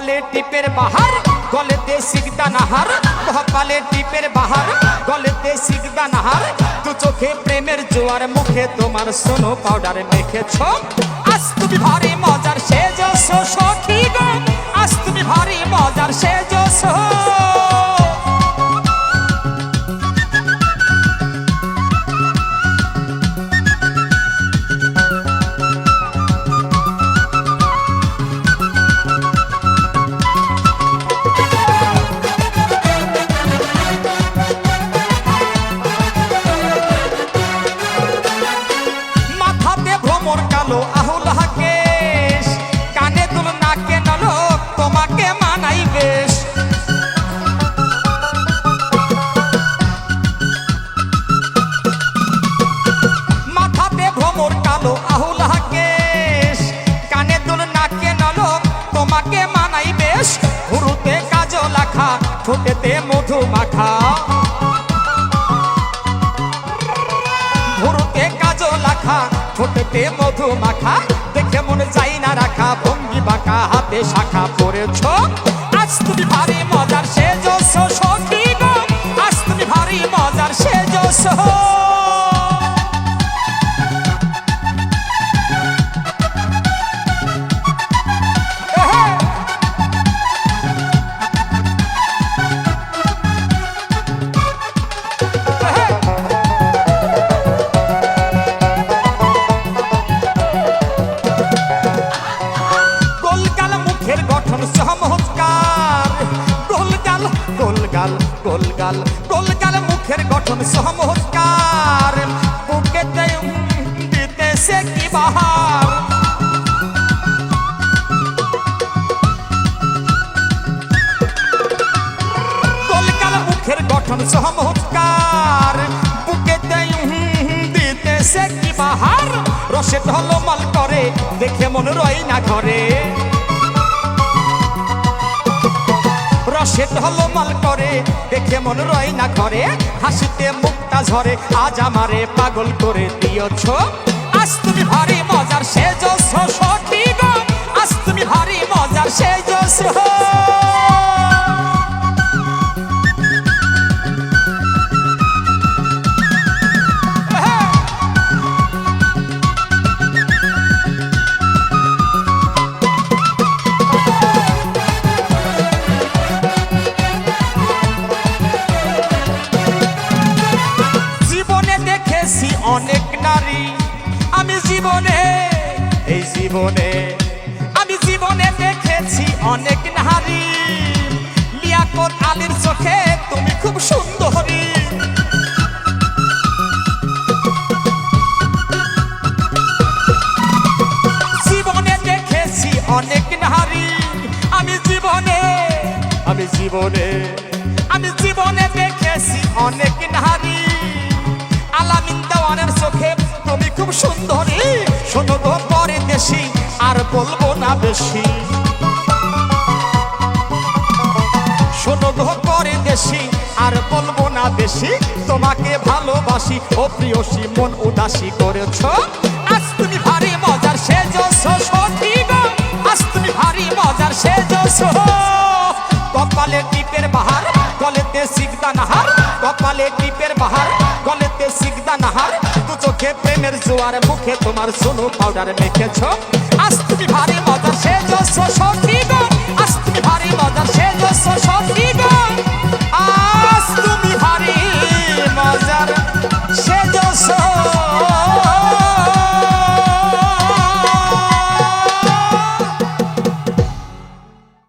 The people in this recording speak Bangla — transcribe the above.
কপালে টিপের বাহার, গলেতে সিগদা নাহার ভোপালে টিপের বাহার, গলেতে সিগদা নাহার। তু চোখে প্রেমের জোয়ার, মুখে তোমার সোনো পাউডার মেখেছ। আজ তুমি ভারী মজার সেজ সখী ঠোঁটেতে মধু মাখা ভুরুতে কাজল লাখা ঠোঁটেতে মধু মাখা দেখে মনে যাই না রাখা, ভঙ্গি বাঁকা, হাতে শাখা পড়েছ আজ তুমি ভারী মজার সেজস গঠন চমৎকার গোলগাল গোলগাল গোলগাল গোলগাল মুখের গঠন চমৎকার বুকেতে দিতেছে কি বাহার? গোলগাল মুখের গঠন চমৎকার বুকেতে দিতেছে কি বাহার? রসে ঢলমল করে, দেখে মন রয় না ঘরে। রসে ঢলমল করে, দেখে মন রয় না করে, হাসিতে মুক্তা ঝরে, আজ আমারে পাগল করে দিয়েছ। আজ তুমি ভারী মজার সেজ গো? আজ তুমি ভারী মজার সেজ জীবনে অনেক নারী আমি জীবনে এই জীবনে আমি জীবনে দেখেছি অনেক নারী। লিয়াকত আলীর চোখে তুমি খুব সুন্দরী। জীবনে দেখেছি অনেক নারী আমি জীবনে আমি জীবনে আমি জীবনে দেখেছি অনেক নারী। আলামিন দেওয়ানের চোখে তুমি খুব সুন্দরী। শোনো তো পরে দেশি আর বলব না বেশি। শোনো দেশি আর বলব না বেশি। তোমাকে ভালোবাসি, ও প্রিয়সী মন উদাসী করেছ। আজ তুমি ভারী মজার সেজস আজ তুমি ভারী মজার সেজস কপালে টিপের বাহার গলেতে সিগদা নাহার কপালে টিপের বাহার। গলেতে সিগদা নাহার, দু চোখে প্রেমের জোয়ার, মুখে তোমার সোনো পাউডার মেখেছ। আজ তুমি ভারী মজা সখী